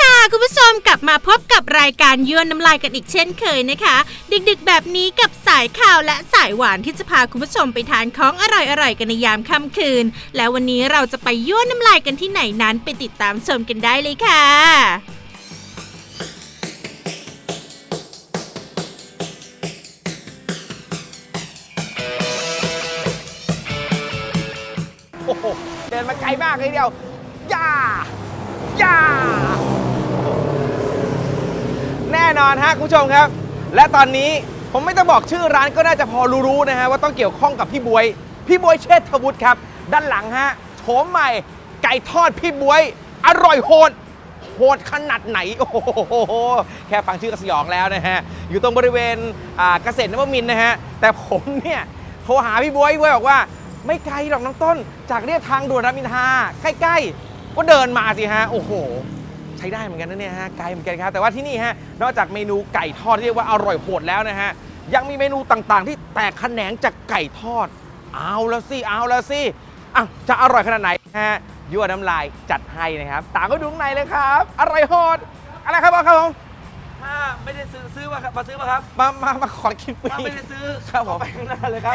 ค่ะ คุณผู้ชมกลับมาพบกับรายการยวนน้ำลายกันอีกเช่นเคยนะคะ ดึกๆแบบนี้กับสายข่าวและสายหวานที่จะพาคุณผู้ชมไปทานของอร่อยๆกันในยามค่ำคืน แล้ววันนี้เราจะไปย้วนน้ำลายกันที่ไหนนั้นไปติดตามชมกันได้เลยค่ะโอ้เดินมาไกลมากเลยเดียว น่นอนฮะคุณผู้ชมครับ และตอนนี้ผมไม่ต้องบอกชื่อร้านก็น่าจะพอรู้ๆนะฮะว่าต้องเกี่ยวข้องกับพี่บวย พี่บวยเชษฐวุฒิครับ ด้านหลังฮะโฉมใหม่ ไก่ทอดพี่บวย อร่อยโหดโหดขนาดไหน โอ้โห แค่ฟังชื่อก็สยองแล้วนะฮะ อยู่ตรงบริเวณเกษตรนวมินนะฮะ แต่ผมเนี่ยโทรหาพี่บวยบวยบอกว่า ไม่ไกลหรอกน้องต้น จากเรียบทางด่วนรามอินทราใกล้ๆ ก็เดินมาสิฮะ โอ้โห ใช้ได้เหมือนกันนะเนี่ยฮะไกลเหมือนกันครับแต่ว่าที่นี่ฮะนอกจากเมนูไก่ทอดที่เรียกว่าอร่อยโหดแล้วนะฮะยังมีเมนูต่างๆ ที่แตกแขนงจากไก่ทอด เอาแล้วสิเอาแล้วสิอะจะอร่อยขนาดไหนฮะยั่วน้ำลายจัดให้นะครับต่างก็ดูข้างในเลยครับ อร่อยโหดอะไรครับบอครับผม ถ้าไม่ได้ซื้อซื้อมาครับมาซื้อมาครับมามามาขอกินฟรีถ้าไม่ได้ซื้อครับผม เอาไปข้างหน้าเลยครับ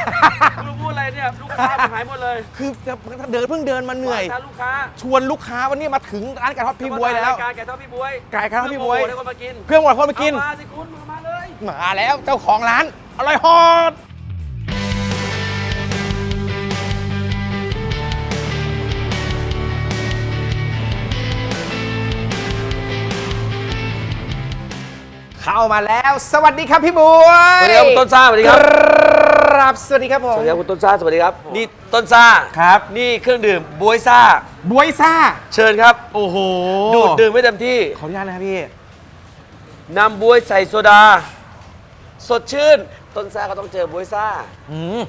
ไม่รู้พูดอะไรเนี่ยลูกค้าหายหมดเลยคือจะเดินเพิ่งเดินมาเหนื่อยถ้าลูกค้าชวนลูกค้าวันนี้มาถึงร้านไก่ทอดพี่บวยแล้วรายการไก่ทอดพี่บวยไก่ทอดพี่บวย เพื่อโปรโมทให้คนมากินเพื่อนหมดคนมากิน เอามาสิคุณมามาเลย มาแล้วเจ้าของร้านอร่อยโหด เข้ามาแล้ว สวัสดีครับพี่บวยสวัสดีครับคุณต้นซ่าสวัสดีครับ ครับ สวัสดีครับผสมวัสดีครับคุณต้นซ่าสวัสดีครับ นี่ต้นซ่าครับนี่เครื่องดื่มบวยซ่าบวยซ่า เชิญครับ โอ้โหดูดดื่มไม่เต็มที่ขออนุญาตนะครับพี่ นำบวยใส่โซดา สดชื่น ต้นซ่าก็ต้องเจอบวยซ่า อืม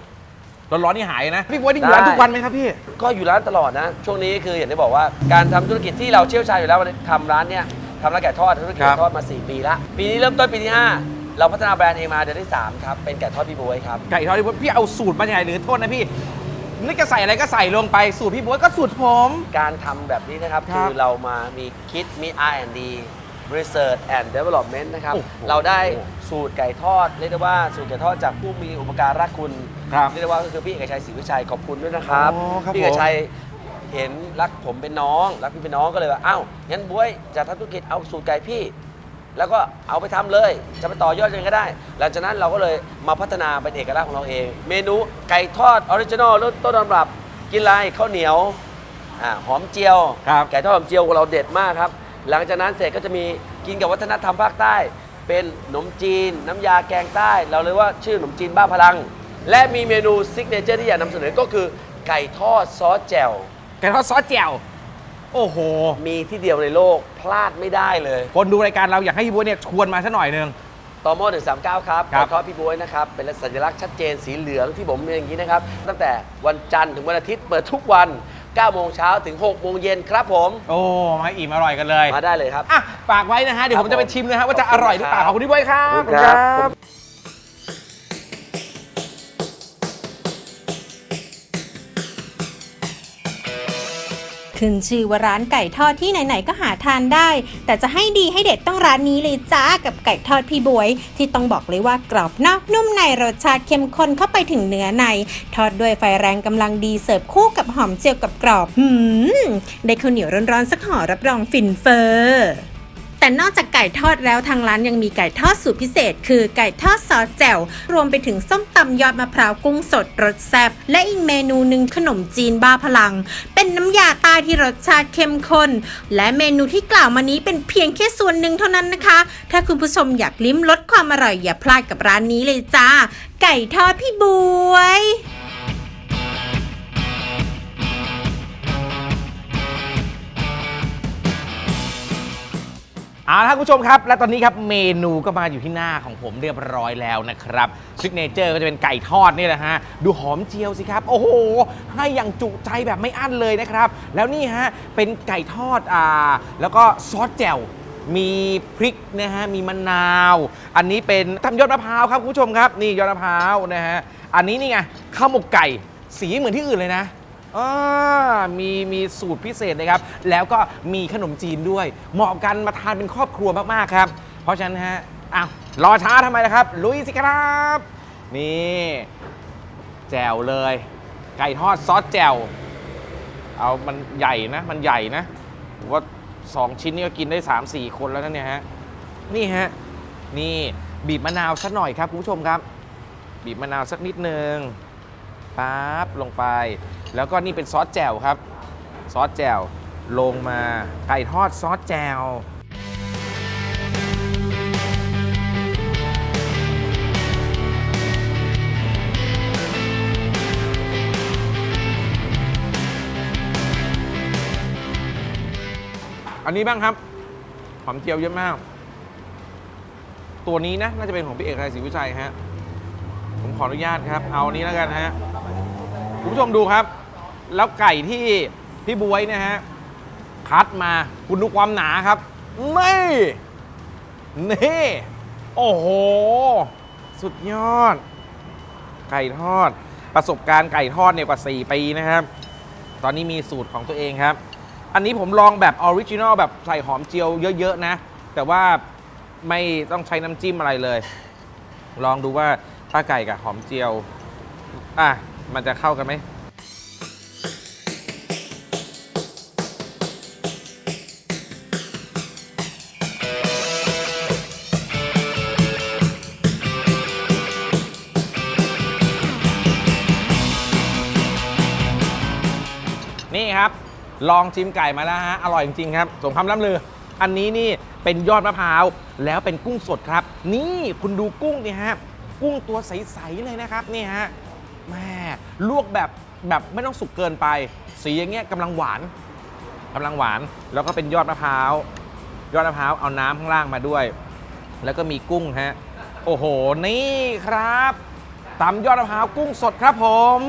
ร้อนๆนี่หายนะ พี่บวยนี่อยู่ร้านได้ ทุกวันไหมครับพี่ ก็อยู่ร้านตลอดนะ ช่วงนี้คืออย่างที่บอกว่าการทำธุรกิจที่เราเชี่ยวชาญอยู่แล้ววันนี้ทำร้านเนี่ย ทำร้านไก่ทอดธุรกิจครับ ไก่ทอดมา 4 ปีละปีนี้เริ่มต้นปีที่ 5 เราพัฒนาแบรนด์เองมาเดือนที่ 3 ครับ เป็นไก่ทอดพี่บวยครับ ไก่ทอดพี่บวยพี่เอาสูตรมาจากไหนหรือโทษนะพี่นึกจะใส่อะไรก็ใส่ลงไปสูตรพี่บวยก็สูตรผม การทำแบบนี้นะครับ ครัคืบอเรามามีคิดมี R&D Research and Development นะครับ โอ้โหเราได้สูตรไก่ทอด เรียกได้ว่าสูตรไก่ทอดจากผู้มีอุปการะคุณ ครับเรียกได้ว่าก็คือพี่เอกชัยศรีวิชัยขอบคุณด้วยนะครับ อ๋อครับพี่เอกผมชัย เห็นรักผมเป็นน้อง รักพี่เป็นน้องก็เลยว่าอ้าวงั้นบวยจะทำธุรกิจเอาสูตรไก่พี่ แล้วก็เอาไปทำเลย จะไปต่อยอดยังไงก็ได้ หลังจากนั้นเราก็เลยมาพัฒนาเป็นเอกลักษณ์ของเราเอง เมนูไก่ทอดออริจินอลรสต้นตำรับ กินอะไรข้าวเหนียวอ่าหอมเจียวครับไก่ทอดหอมเจียวของเราเด็ดมากครับ หลังจากนั้นเสร็จก็จะมีกินกับวัฒนธรรมภาคใต้ เป็นขนมจีน น้ำยาแกงใต้ เราเลยว่าชื่อขนมจีนบ้าพลัง และมีเมนูซิกเนเจอร์ที่อยากนำเสนอก็คือไก่ทอดซอสแจ่ว ไก่ทอดซอสแจ่วโอ้โห มีที่เดียวในโลกพลาดไม่ได้เลยคนดูรายการเราอยากให้พี่บวยเนี่ยชวนมาสักหน่อยหนึงต่อมอ139 ครับครับไก่ทอดพี่บวยนะครับ เป็นสัญลักษณ์ชัดเจนสีเหลืองที่ผมเป็นอย่างนี้นะครับ ตั้งแต่วันจันทร์ถึงวันอาทิตย์เปิดทุกวัน9โมงเช้าถึง6โมงเย็นครับผม โอ้มาอิ่มอร่อยกันเลยมาได้เลยครับ อะฝากไว้นะฮะเดี๋ยวผมจะไปชิมนะฮะว่าจะอร่อยหรือเปล่าขอบคุณพี่บวยครับ ขอบคุณครับขึ้ นชื่อว่าร้านไก่ทอดที่ไหนๆก็หาทานได้ แต่จะให้ดีให้เด็ดต้องร้านนี้เลยจ้ากับไก่ทอดพี่บวย ที่ต้องบอกเลยว่ากรอบนอกนุ่มในรสชาติเข้มข้นเข้าไปถึงเนื้อใน ทอดด้วยไฟแรงกำลังดีเสิร์ฟคู่กับหอมเจียวกับกรอบหืมได้ข้าวเหนียวร้อนๆสักห่อรับรองฟินเฟอร์ แต่นอกจากไก่ทอดแล้วทางร้านยังมีไก่ทอดสูตรพิเศษ คือไก่ทอดซอสแจ่วรวมไปถึงส้มตำยอดมะพร้าวกุ้งสดรสแซ่บและอีกเมนูหนึ่งขนมจีนบ้าพลัง เป็นน้ำยาใต้ที่รสชาติเข้มข้น และเมนูที่กล่าวมานี้เป็นเพียงแค่ส่วนหนึ่งเท่านั้นนะคะ ถ้าคุณผู้ชมอยากลิ้มรสความอร่อยอย่าพลาดกับร้านนี้เลยจ้า ไก่ทอดพี่บวย เอาละครับคุณผู้ชมครับ และตอนนี้ครับเมนูก็มาอยู่ที่หน้าของผมเรียบร้อยแล้วนะครับซิกเนเจอร์ก็จะเป็นไก่ทอดนี่แหละฮะ ดูหอมเจียวสิครับ โอ้โห ให้อย่างจุใจแบบไม่อั้นเลยนะครับ แล้วนี่ฮะ เป็นไก่ทอดอ่าแล้วก็ซอสแจ่วมีพริกนะฮะ มีมะนาว อันนี้เป็นทำยอดมะพร้าวครับคุณผู้ชมครับ นี่ยอดมะพร้าวนะฮะ อันนี้นี่ไงข้าวหมกไก่สีเหมือนที่อื่นเลยนะ อ่ามีมีสูตรพิเศษเลยครับ แล้วก็มีขนมจีนด้วย เหมาะกันมาทานเป็นครอบครัวมากๆครับ เพราะฉะนั้นฮะอ้าวรอช้าทำไมละครับ ลุยสิครับ นี่แจ่วเลย ไก่ทอดซอสแจ่วเอามันใหญ่นะ มันใหญ่นะผมว่า2ชิ้นนี่ก็กินได้ 3 4 คนแล้วนะเนี่ยฮะนี่ฮะนี่บีบมะนาวสักหน่อยครับคุณผู้ชมครับ บีบมะนาวสักนิดนึง ปั๊บลงไป แล้วก็นี่เป็นซอสแจ่วครับ ซอสแจ่วลงมาไก่ทอดซอสแจ่วอันนี้บ้างครับ หอมเจียวเยอะมาก ตัวนี้นะ น่าจะเป็นของพี่เอกชัยศรีวิชัยฮะ ผมขออนุญาตครับ เอาอันนี้แล้วกันฮะ คุณผู้ชมดูครับ แล้วไก่ที่พี่บวยนะฮะคัดมาคุณดูความหนาครับนี่นี่โอ้โห สุดยอด ไก่ทอด ประสบการณ์ไก่ทอดเนี่ยกว่า 4 ปีนะครับ ตอนนี้มีสูตรของตัวเองครับ อันนี้ผมลองแบบออริจินอลแบบใส่หอมเจียวเยอะๆนะ แต่ว่าไม่ต้องใช้น้ำจิ้มอะไรเลย ลองดูว่าถ้าไก่กับหอมเจียว อะ มันจะเข้ากันไหมนี่ครับ ลองชิมไก่มาแล้วฮะ อร่อยจริงๆครับ สมคำล่ำลือ อันนี้นี่เป็นยอดมะพร้าว แล้วเป็นกุ้งสดครับ นี่คุณดูกุ้งนี่ฮะ กุ้งตัวใส ๆ เลยนะครับ นี่ฮะ แม่ลวกแบบแบบไม่ต้องสุกเกินไป สีอย่างเงี้ยกำลังหวานกำลังหวาน แล้วก็เป็นยอดมะพร้าว ยอดมะพร้าวเอาน้ำข้างล่างมาด้วย แล้วก็มีกุ้งฮะ โอ้โห นี่ครับตำยอดมะพร้าวกุ้งสดครับผม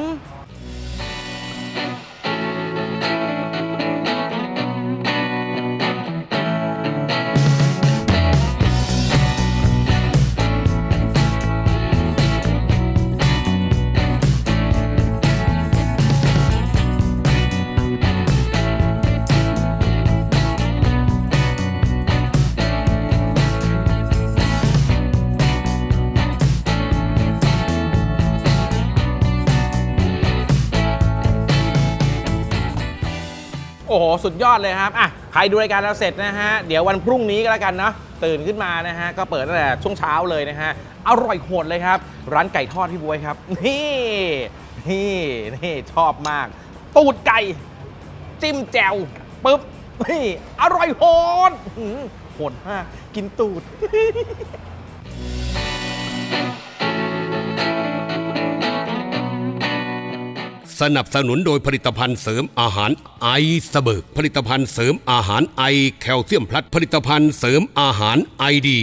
อ้โห สุดยอดเลยครับอะใครดูรายการเราเสร็จนะฮะ เดี๋ยววันพรุ่งนี้ก็แล้วกันเนาะตื่นขึ้นมานะฮะ ก็เปิดตั้งแต่ช่วงเช้าเลยนะฮะ อร่อยโหดเลยครับ ร้านไก่ทอดพี่บวยครับ นี่นี่นี่ชอบมาก ตูดไก่ จิ้มแจ่วปึ๊บนี่อร่อยโหดโหดมากกินตูด สนับสนุนโดยผลิตภัณฑ์เสริมอาหารไอสเบิร์กผลิตภัณฑ์เสริมอาหารไอแคลเซียมพลัสผลิตภัณฑ์เสริมอาหารไอดี